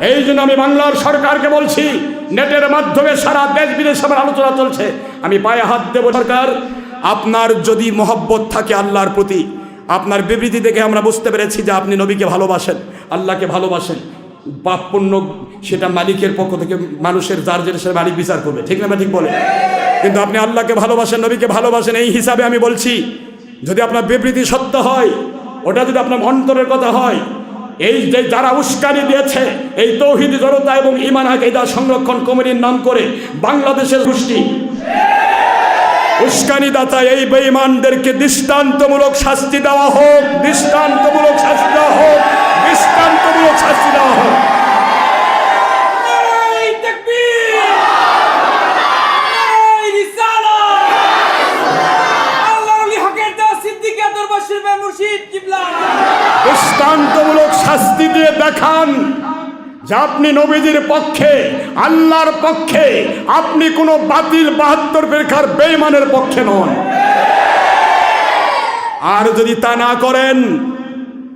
এই জন্য আমি বাংলার সরকারকে বলছি, নেটের মাধ্যমে সারা দেশ বিদেশে আমার আলোচনা চলছে। আমি পায়ে হাত দেব সরকার। আপনার যদি মহব্বত থাকে আল্লাহর প্রতি, আপনার বিবৃতি দেখে আমরা বুঝতে পেরেছি যে আপনি নবীকে ভালোবাসেন, আল্লাহকে ভালোবাসেন। পাপ পুণ্য সেটা মালিকের পক্ষ থেকে মানুষের, যার যেটা সে মালিক বিচার করবে। ঠিক না ঠিক বলে? কিন্তু আপনি আল্লাহকে ভালোবাসেন, নবীকে ভালোবাসেন, এই হিসাবে আমি বলছি, যদি আপনার বিবৃতি সত্য হয়, ওটা যদি আপনার অন্তরের কথা হয় এই যে যারা উস্কানি দিয়েছে, এই তৌহিদ জনতা এবং ইমান আকিদা সংরক্ষণ কমিটির নাম করে বাংলাদেশের গোষ্ঠী। উস্কানি দাতা এই বেঈমানদেরকে দৃষ্টান্তমূলক শাস্তি দেওয়া হোক, দৃষ্টান্তমূলক শাস্তি দেওয়া হোক দৃষ্টান্তমূলক শাস্তি দেওয়া হোক নারাই তাকবীর নারাই রিসালাত আল্লাহর ওলি হকের দেওয়া সিদ্দিক দরবাসীর মে মুর্শিদ কিবলা দৃষ্টান্তমূলক শাস্তি দিয়ে দেখান যে আপনি নবীজির পক্ষে, আল্লাহর পক্ষে, আপনি কোনো বাতিল বাহাত্তর বেরখার বেইমানের পক্ষে নন। আর যদি তা না করেন,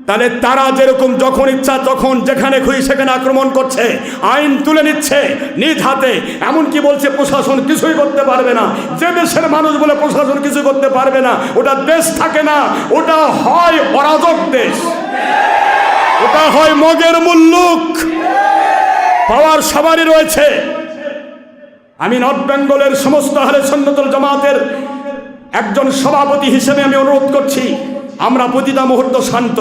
তাহলে তারা যেরকম যখন ইচ্ছা তখন যেখানে খুশি সেখানে আক্রমণ করছে, আইন তুলে নিচ্ছে, নিজ হাতে, এমনকি বলছে প্রশাসন কিছুই করতে পারবে না। যে দেশের মানুষ বলে প্রশাসন কিছু করতে পারবে না, ওটা দেশ থাকে না, ওটা হয় অরাজক দেশ। ওটা হয় মগের মুল্লুক। পাওয়ার সবারই রয়েছে। আমি নর্থ বেঙ্গলের সমস্ত হারে সন্ন্যতল জামাতের একজন সভাপতি হিসেবে আমি অনুরোধ করছি, আমরা প্রতিটা মুহূর্ত শান্ত।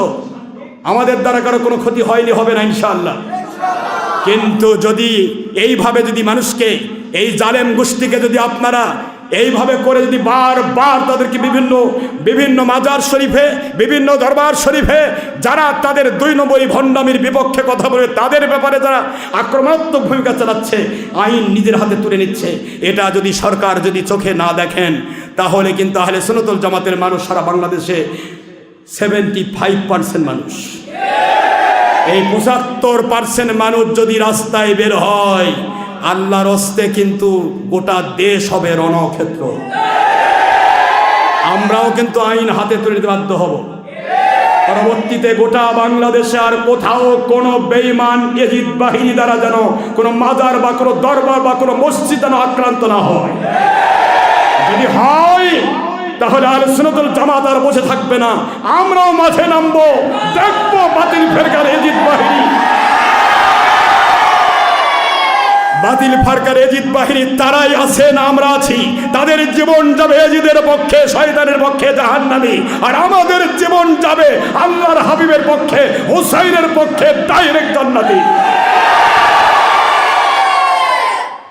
আমাদের দ্বারা কারও কোনো ক্ষতি হয়নি, হবে না ইনশাআল্লাহ। কিন্তু যদি এইভাবে যদি মানুষকে, এই জালেম গোষ্ঠীকে যদি আপনারা এইভাবে করে যদি বারবার তাদেরকে বিভিন্ন বিভিন্ন মাজার শরীফে, বিভিন্ন দরবার শরীফে যারা তাদের দুই নম্বরী ভণ্ডামির বিপক্ষে কথা বলে তাদের ব্যাপারে যারা আক্রমণাত্মক ভূমিকা চালাচ্ছে, আইন নিজের হাতে তুলে নিচ্ছে, এটা যদি সরকার যদি চোখে না দেখেন, তাহলে কিন্তু আহলে সুনতুল জামাতের মানুষ সারা বাংলাদেশে সেভেন্টি ফাইভ পার্সেন্ট মানুষ। এই পঁচাত্তর পার্সেন্ট মানুষ যদি রাস্তায় বের হয় আল্লাহর হস্তে কিন্তু গোটা দেশ হবে রণক্ষেত্র। আমরাও কিন্তু আইন হাতে তুলে নিতে বাধ্য হব। পরবর্তীতে গোটা বাংলাদেশে আর কোথাও কোনো বেইমান এজিদ বাহিনী দ্বারা যেন কোনো মাজার বা কোনো দরবার বা কোনো মসজিদ যেন আক্রান্ত না হয়। যদি হয়, তাহলে আর সুনতুল জামাত আর বসে থাকবে না। আমরাও মাঠে নামবো, দেখব বাতিল ফেরকার এজিদ বাহিনী। বাতিল ফারকার এজিদ বাহিনী, তারাই আছেন আমরা আছি। তাদের জীবন যাবে এজিদের পক্ষে, শয়তানের পক্ষে, জাহান্নামী। আর আমাদের জীবন যাবে আল্লাহর হাবিবের পক্ষে, হুসাইনের পক্ষে ডাইরেক্ট জান্নাতি।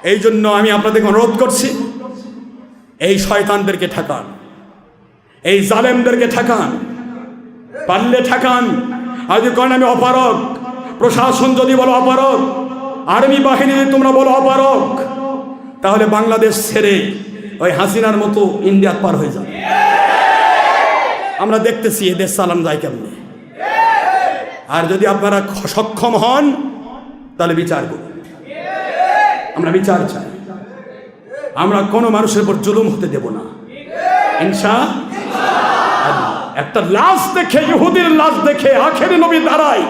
এই জন্য আমি আপনাদেরকে অনুরোধ করছি, এই শয়তানদেরকে ঠেকান। এই জালেমদেরকে ঠেকান। পারলে ঠেকান। আর যদি করেন আমি অপারক প্রশাসন যদি বলো অপারক আর্মি বাহিনী তোমরা বলো অপারক তাহলে বাংলাদেশ ছেড়ে ওই হাসিনার মতো ইন্ডিয়া পার হয়ে যাবে। আমরা দেখতেছি এ দেশ চালান যায় কেমনে? আর যদি আপনারা সক্ষম হন, তাহলে বিচার করুন। আমরা বিচার চাই। আমরা কোনো মানুষের উপর জুলুম হতে দেব না। ইনসা একটা লাশ দেখে, ইহুদির লাশ দেখে আখেরি নবী দাঁড়ায়।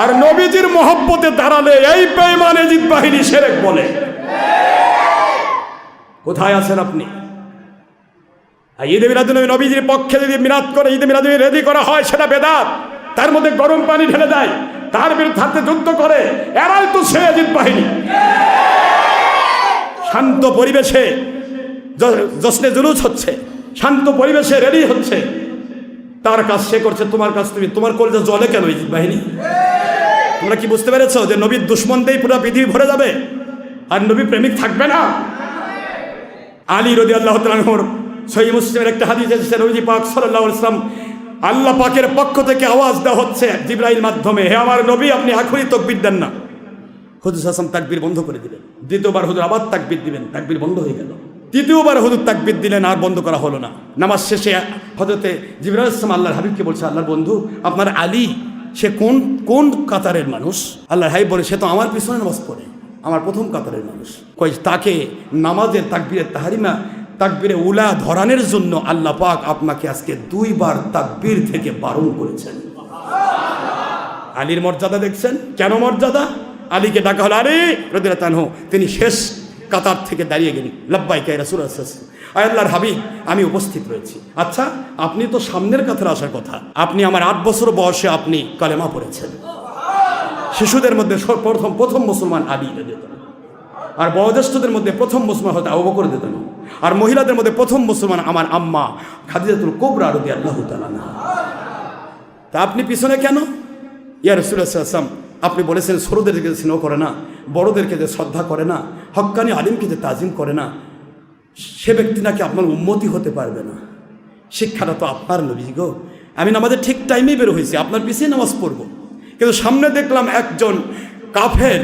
আর নবীজির মহব্বতে দাঁড়ালে এই বেইমান এজিদ বাহিনী সেরেক বলে। কোথায় আছেন আপনি? ঈদে মিলাদুল নবীজির পক্ষে যদি মিলাদ করে, ঈদে মিলাদুল রেডি করা হয়, সেটা বেদাত। তার মধ্যে গরম পানি ঢেলে দেয়, তার বিরুদ্ধে হাতে যুদ্ধ করে, এরাই তো সে এজিদ বাহিনী। শান্ত পরিবেশে জশ্নে জুলুস হচ্ছে, শান্ত পরিবেশে রেডি হচ্ছে। তার কাজ সে করছে, তোমার কাজ তুমি, তোমার কলজা জলে কেন এই বাহিনী? তোমরা কি বুঝতে পেরেছ যে নবীর দুশ্মন দিয়েই পুরো পৃথিবী ভরে যাবে? আর নবী প্রেমিক থাকবে না? আলী রদি আল্লাহ সহি মুসলিমের একটা হাদিস এসেছে নবীজি পাক সাল্লাহ ইসলাম আল্লাহ পাকের পক্ষ থেকে আওয়াজ দেওয়া হচ্ছে জিব্রাইল মাধ্যমে, হে আমার নবী, আপনি আখুরি তকবির দেন না। হুজুর হাসান তাকবির বন্ধ করে দিলেন। দ্বিতীয়বার হুজুর আবার তাকবির দিবেন তাকবির বন্ধ হয়ে গেল। তৃতীয়বার হুজুর তাকবির দিলেন, আর বন্ধ করা হলো না। নামাজ শেষে হজরতে জিবরাল ইসলাম আল্লাহর হাবিবকে বলছে, আল্লাহর বন্ধু, আপনার আলী সে কোন কোন কাতারের মানুষ? আল্লাহ হাই বলে, সে তো আমার পিছনে নামাজ পড়ে, আমার প্রথম কাতারের মানুষ। কই তাকে নামাজের তাকবীরের তাহারিমা, তাকবীরে উলা ধরানের জন্য আল্লাহ পাক আপনাকে আজকে দুইবার তাকবির থেকে বারণ করেছেন। আলীর মর্যাদা দেখছেন? কেন মর্যাদা? আলীকে ডাকা হলো আরে রদিলা তানহ তিনি শেষ কাতার থেকে দাঁড়িয়ে গেলেন লব্বাই কে রাসুল আয় আল্লাহর হাবিব, আমি উপস্থিত রয়েছি। আচ্ছা আপনি তো সামনের কাতারে আসার কথা। আপনি আমার আট বছর বয়সে আপনি কালেমা পড়েছেন। শিশুদের মধ্যে প্রথম প্রথম মুসলমান যেত আর বয়োজ্যেষ্ঠদের মধ্যে প্রথম মুসলমান হতে আবু বকর দিতেন। আর মহিলাদের মধ্যে প্রথম মুসলমান আমার আম্মা খাদিজাতুল কোবরা রদি আল্লাহ তা আপনি পিছনে কেন? ইয়া রসুলাম আপনি বলেছেন সরুদেরকে স্নেহ করে না, বড়দেরকে যে শ্রদ্ধা করে না হক্কানি আলিমকে যে তাজিম করে না, সে ব্যক্তি নাকি আপনার উন্মতি হতে পারবে না। শিক্ষাটা তো আপনার নবী গো। আমি নামাজের ঠিক টাইমেই বের হয়েছি, আপনার পিছিয়ে নামাজ পড়ব। কিন্তু সামনে দেখলাম একজন কাফের,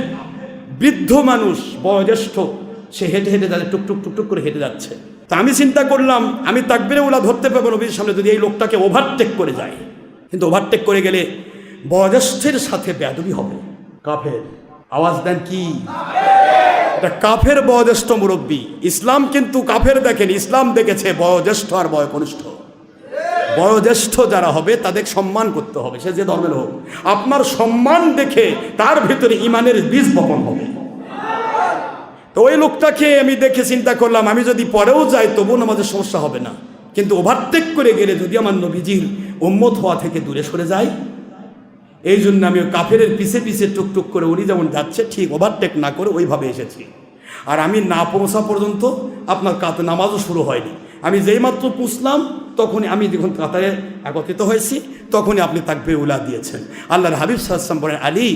বৃদ্ধ মানুষ, বয়োজ্যেষ্ঠ, সে হেঁটে হেঁটে যাচ্ছে টুকটুক টুকটুক করে হেঁটে যাচ্ছে। তা আমি চিন্তা করলাম, আমি তাকবিরে ওলা ধরতে পারব নবীর সামনে যদি এই লোকটাকে ওভারটেক করে যায়। কিন্তু ওভারটেক করে গেলে বয়োজ্যেষ্ঠের সাথে বেদবি হবে। কাফের, আওয়াজ দেন কি? এটা কাফের বয়োজ্যেষ্ঠ মুরব্বী। ইসলাম কিন্তু কাফের দেখেন, ইসলাম দেখেছে বয়োজ্যেষ্ঠ আর বয়কনিষ্ঠ। বয়োজ্যেষ্ঠ যারা হবে, তাদের সম্মান করতে হবে, সে যে ধর্মের হোক। আপনার সম্মান দেখে তার ভিতরে ইমানের বীজ বপন হবে। তো ওই লোকটাকে আমি দেখে চিন্তা করলাম, আমি যদি পরেও যাই, তবুও আমাদের সমস্যা হবে না। কিন্তু ওভারটেক করে গেলে যদি আমার নবীজির উম্মত হওয়া থেকে দূরে সরে যায় এই জন্য আমি ওই কাফেরের পিছে পিছে টুকটুক করে উনি যেমন যাচ্ছে, ঠিক ওভারটেক না করে ওইভাবে এসেছি। আর আমি না পৌঁছা পর্যন্ত আপনার কাতে নামাজও শুরু হয়নি। আমি যেই মাত্র পুষলাম, তখনই আমি যখন কাতারে একত্রিত হয়েছি, তখনই আপনি তাকবে উলা দিয়েছেন। আল্লাহর হাবিব সাহসাম বলেন, আলী,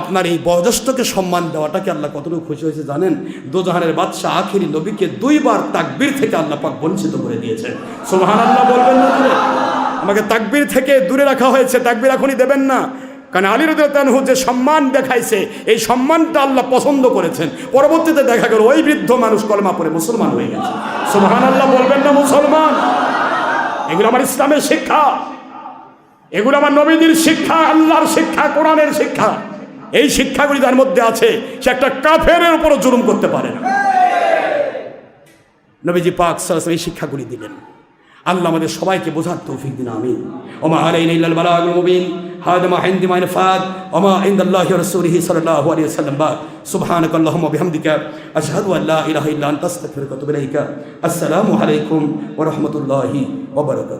আপনার এই বয়োজ্যেষ্ঠকে সম্মান দেওয়াটাকে আল্লাহ কতটুকু খুশি হয়েছে জানেন? দোজাহানের বাদশাহ আখিরি নবীকে দুইবার তাকবির থেকে আল্লাহ পাক বঞ্চিত করে দিয়েছেন। সোহান আল্লাহ বলবেন না আমাকে তাকবির থেকে দূরে রাখা হয়েছে, তাকবীর এখনই দেবেন না। কারণ আলী রদানহু যে সম্মান দেখাইছে, এই সম্মানটা আল্লাহ পছন্দ করেছেন। পরবর্তীতে দেখা গেল ওই বৃদ্ধ মানুষ কলমা পরে মুসলমান হয়ে গেছে। সুবহান আল্লাহ বলবেন না মুসলমান। এগুলো আমার ইসলামের শিক্ষা। এগুলো আমার নবীদের শিক্ষা, আল্লাহর শিক্ষা, কোরআনের শিক্ষা। এই শিক্ষাগুলি যার মধ্যে আছে, সে একটা কাফের উপরও জুলুম করতে পারে না। নবীজি পাক সাল্লাল্লাহু এই শিক্ষাগুলি দিলেন। আল্লাহ আমাদের সবাইকে বোঝার তৌফিক দিন আমিন ওমা আলাইনা ইল্লাল বালাগুল মুবিন হাদা মা হিন্দি মা ইনফাদ ওমা ইনদাল্লাহি ওয়া রাসূলিহি সাল্লাল্লাহু আলাইহি ওয়াসাল্লাম বা সুবহানাকাল্লাহুম্মা বিহামদিকা আশহাদু আল লা ইলাহা ইল্লা আনতা আস্তাগফিরুকা ওয়া আতুবু ইলাইকা আসসালামু আলাইকুম ওয়া রাহমাতুল্লাহি ওয়া বারাকাতুহু